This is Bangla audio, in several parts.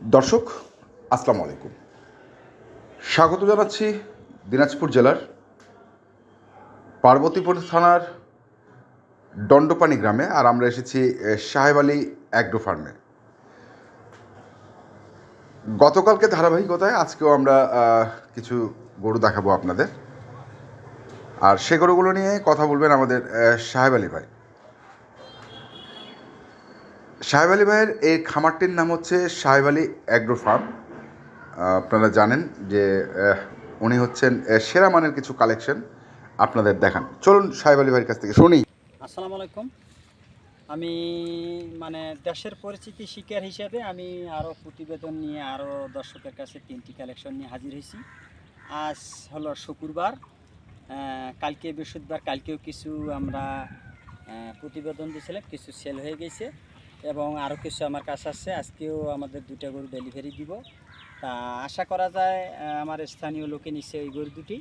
দর্শক, আসসালামু আলাইকুম। স্বাগত জানাচ্ছি দিনাজপুর জেলার পার্বতীপুর থানার দণ্ডপানি গ্রামে, আর আমরা এসেছি সাহেব আলী অ্যাগ্রো ফার্মে গতকালকে ধারাবাহিকতায় আজকেও আমরা কিছু গরু দেখাবো আপনাদের। আর সে গরুগুলো নিয়ে কথা বলবেন আমাদের সাহেব আলী ভাই। সাহেব আলী ভাইয়ের এই খামারটির নাম হচ্ছে সাহেব আলী অ্যাগ্রো ফার্ম। আপনারা জানেন যে উনি হচ্ছেন সেরা মানের কিছু কালেকশন আপনাদের দেখান। চলুন সাহেব আলী ভাইয়ের কাছ থেকে শুনি। আসসালামু আলাইকুম। আমি মানে দেশের পরিচিতি শিকার হিসাবে আমি আরও প্রতিবেদন নিয়ে আরও দর্শকের কাছে তিনটি কালেকশন নিয়ে হাজির হয়েছি। আজ হলো শুক্রবার কালকে বৃহস্পতিবার, কালকেও কিছু আমরা প্রতিবেদন দিয়েছিলাম, কিছু সেল হয়ে গেছে। এবং আরও কিছু আমার কাছে আছে, আজকেও আমাদের দুটা গরু ডেলিভারি দিব। তা আশা করা যায় আমার স্থানীয় লোকে নিচ্ছে ওই গরু দুটি।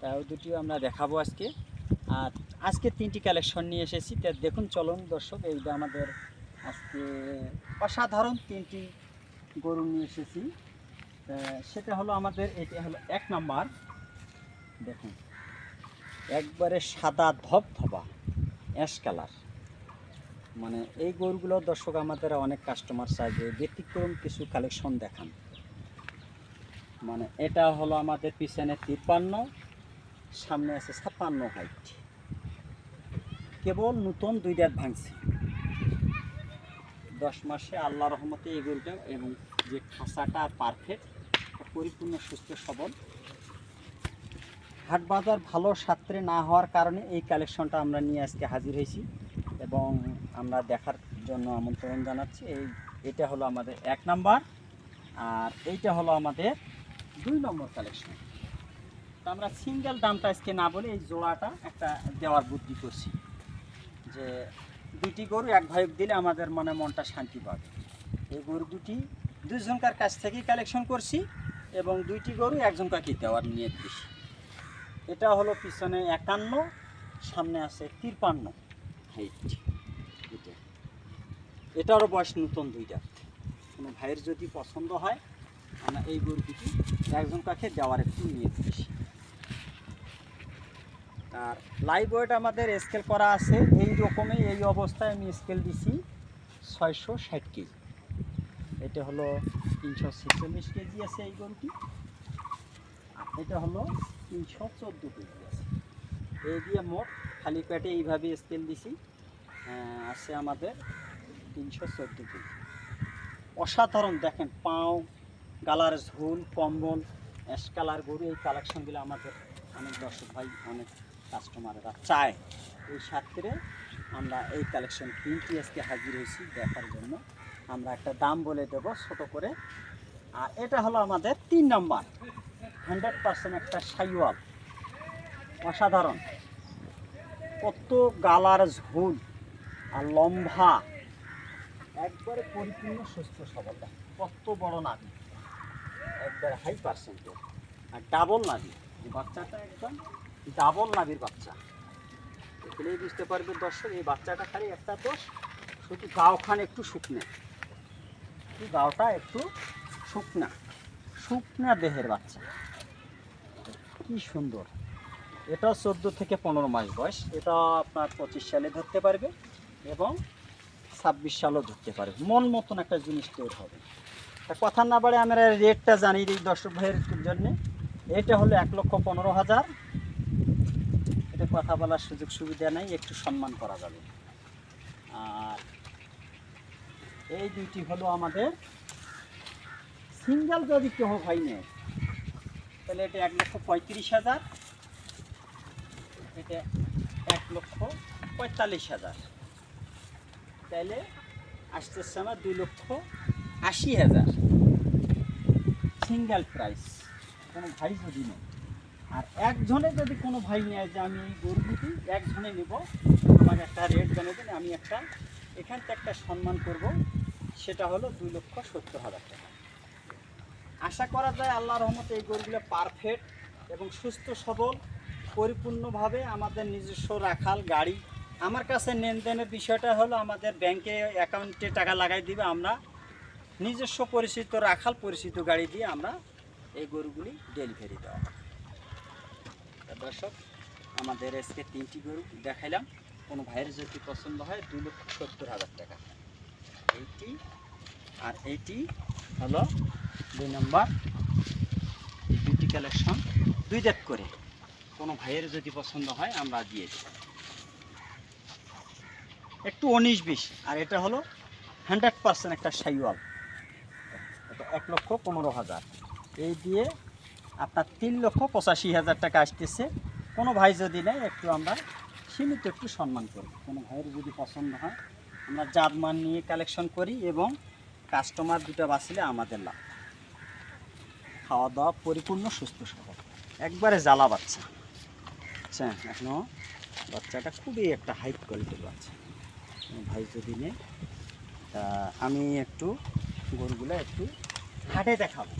তা ওই দুটিও আমরা দেখাবো আজকে। আর আজকে তিনটি কালেকশন নিয়ে এসেছি। তা দেখুন, চলুন দর্শক এইটা আমাদের আজকে অসাধারণ তিনটি গরু নিয়ে এসেছি। সেটা হলো আমাদের, এটা হলো এক নাম্বার। দেখুন, একবারে সাদা ধবধবা অ্যাশ কালার মানে এই গরুগুলো দর্শক আমাদের অনেক কাস্টমার চায় যে ব্যতিক্রম কিছু কালেকশন দেখান। মানে এটা হলো আমাদের পিছনে তিপ্পান্ন, সামনে আছে ছাপ্পান্ন হাইট কেবল নতুন দুই দাঁত ভাঙছে। দশ মাসে আল্লাহ রহমতে এই গরুটা এবং যে খাঁচাটা পারফেক্ট পরিপূর্ণ, সুস্থ, সবল। হাট বাজার ভালো সাত্রে না হওয়ার কারণে এই কালেকশনটা আমরা নিয়ে আজকে হাজির হয়েছি। এবং আমরা দেখার জন্য আমন্ত্রণ জানাচ্ছি। এই, এটা হলো আমাদের এক নাম্বার আর এইটা হলো আমাদের দুই নম্বর কালেকশন তো আমরা সিঙ্গেল দামটা আজকে না বলে এই জোড়াটা একটা দেওয়ার বুদ্ধি করছি যে দুটি গরু এক ভাই দিলে আমাদের মনে মনটা শান্তি পাবে। এই গরু দুটি দুজনকার কাছ থেকেই কালেকশন করছি এবং দুইটি গরু একজনকাকে দেওয়ার নিয়ে দিছি এটা হলো পিছনে একান্ন, সামনে আছে তিরপান্ন হাইট এটা এটারও বয়স নতুন দুইটা। কোনো ভাইয়ের যদি পছন্দ হয়, আমরা এই গরু দুটি একজন কাছে দেওয়ার একটু নিয়ে দিচ্ছি আর লাইভ ওয়েট আমাদের স্কেল করা আছে, এই রকমই এই অবস্থায় আমি স্কেল দিছি ছয়শো ষাট কেজি। এটা হলো তিনশো ছেচল্লিশ কেজি আছে এই গরুটি। এটা হলো তিনশো চোদ্দ কেজি আছে। এই দিয়ে মোট খালি পেটে এইভাবে স্কেল দিছি আছে আমাদের তিনশো চোদ্দ কেজি। অসাধারণ, দেখেন, পাও, গালার ঝুল, কম্বল অ্যাশ কালার গরু, এই কালেকশনগুলো আমাদের অনেক দর্শক ভাই, অনেক কাস্টমাররা চায়। এই সাথে আমরা এই কালেকশন তিনটি আজকে হাজির হয়েছি দেখার জন্য। আমরা একটা দাম বলে দেব ছোট করে। আর এটা হলো আমাদের তিন নম্বর। হান্ড্রেড পার্সেন্ট একটা সাইওয়াল। অসাধারণ। কত গালার ঝুল আর লম্বা। একবারে পরিপূর্ণ সুস্থ সবল। কত বড় নাবি একবারে হাই পার্সেন্টের আর ডাবল এই বাচ্চাটা একদম ডাবল নাবির বাচ্চা। দেখলেই বুঝতে পারবে দর্শক, এই বাচ্চাটা খালি একটা দোষ, শুধু গাওখান একটু শুকনা। গাওটা একটু শুকনা। শুকনা দেহের বাচ্চা। কি সুন্দর। এটাও চোদ্দ থেকে পনেরো মাস বয়স। এটা আপনার পঁচিশ সালে ধরতে পারবে এবং ছাব্বিশ সালও ধরতে পারবে। মন মতন একটা জিনিস তৈরি হবে। তা কথা না বাড়ে আমরা রেটটা জানিয়ে দিই দর্শক ভাইয়ের জন্য। এটা হলো এক লক্ষ পনেরো হাজার। এটা কথা বলার সুযোগ সুবিধা নেই, একটু সম্মান করা যাবে। আর এই দুইটি হলো আমাদের সিঙ্গেল যদি কেউ হয় নেয়, তাহলে এটা এক লক্ষ পঁয়ত্রিশ হাজার। এটা এক লক্ষ পঁয়তাল্লিশ হাজার। তাহলে আসতেছে আমার দুই লক্ষ আশি হাজার। সিঙ্গেল প্রাইস, কোনো ভাই যদি নেই আর একজনে যদি কোনো ভাই নেয় যে আমি এই গরু দুটি, একজনে নেব। আমাকে একটা রেট জানিয়ে দেন, আমি একটা, এখান থেকে একটা সম্মান করব। সেটা হলো দুই লক্ষ সত্তর হাজার টাকা। আশা করা যায় আল্লাহ রহমতে এই গরুগুলো পারফেক্ট এবং সুস্থ, সবল। পরিপূর্ণভাবে আমাদের নিজস্ব রাখাল গাড়ি। আমার কাছে লেনদেনের বিষয়টা হলো, আমাদের ব্যাংকে অ্যাকাউন্টে টাকা লাগাই দিবে আমরা। নিজস্ব পরিচিত রাখাল পরিচিত গাড়ি দিয়ে আমরা এই গরুগুলি ডেলিভারি দেওয়া। দর্শক, আমাদের আজকে তিনটি গরু দেখাইলাম। কোনো ভাইয়ের যদি পছন্দ হয় দু লক্ষ সত্তর হাজার টাকা। এইটি আর এইটি হলো দুই নম্বর দুইটি কালেকশন দুই দেখ করে। কোনো ভাইয়ের যদি পছন্দ হয়, আমরা দিয়ে দিই একটু উনিশ বিশ, আর এটা হলো হান্ড্রেড পার্সেন্ট একটা সাইওয়াল। এক লক্ষ পনেরো হাজার। এই দিয়ে আপনার তিন লক্ষ পঁচাশি হাজার টাকা আসতেছে। কোনো ভাই যদি নেয়, একটু আমরা সীমিত একটু সম্মান করি। কোনো ভাইয়ের যদি পছন্দ হয়, আমরা জাতমান নিয়ে কালেকশন করি এবং কাস্টমার দুটো বাঁচলে আমাদের লাভ। খাওয়া দাওয়া পরিপূর্ণ সুস্থ সবল একবারে জ্বালা বাচ্চা। আচ্ছা এখনও বাচ্চাটা খুবই একটা হাইট কোয়ালিটির বাচ্চা ভাই যদি নেই তা আমি একটু গরুগুলো একটু হাটে দেখাবো।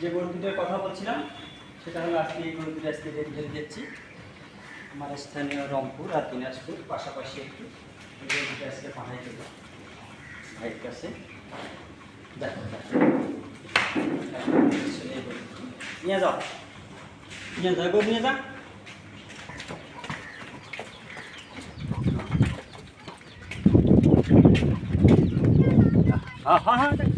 যে গরু দুটোর কথা বলছিলাম, সেটা হলো আজকে এই গরু দুটো আজকে ডেলিভারি দিচ্ছি আমার স্থানীয় রংপুর আর দিনাজপুর, পাশাপাশি একটু গরু দুটো আজকে পাঠাই দেবো ভাইয়ের কাছে দেখো। নিয়ে যাও। নিয়ে যাও গরু নিয়ে যা হ্যাঁ হ্যাঁ হ্যাঁ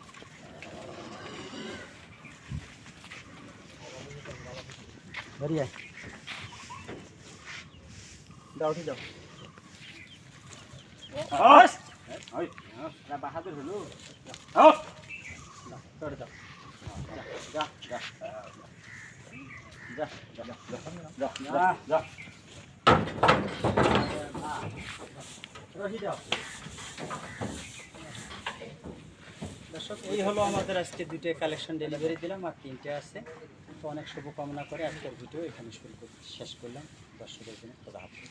বেরিয়ে যাও উঠে যাও। বাহাদুর হলো। চড়ে যাও। যা যা যা যা যা যা যা দর্শক এই হলো আমাদের আজকে দুটো কালেকশন ডেলিভারি দিলাম আর তিনটে আছে। তো অনেক শুভকামনা করে আজকের ভিডিও এখানে শুরু শেষ করলাম। দর্শকের জন্য খোদা হাফেজ।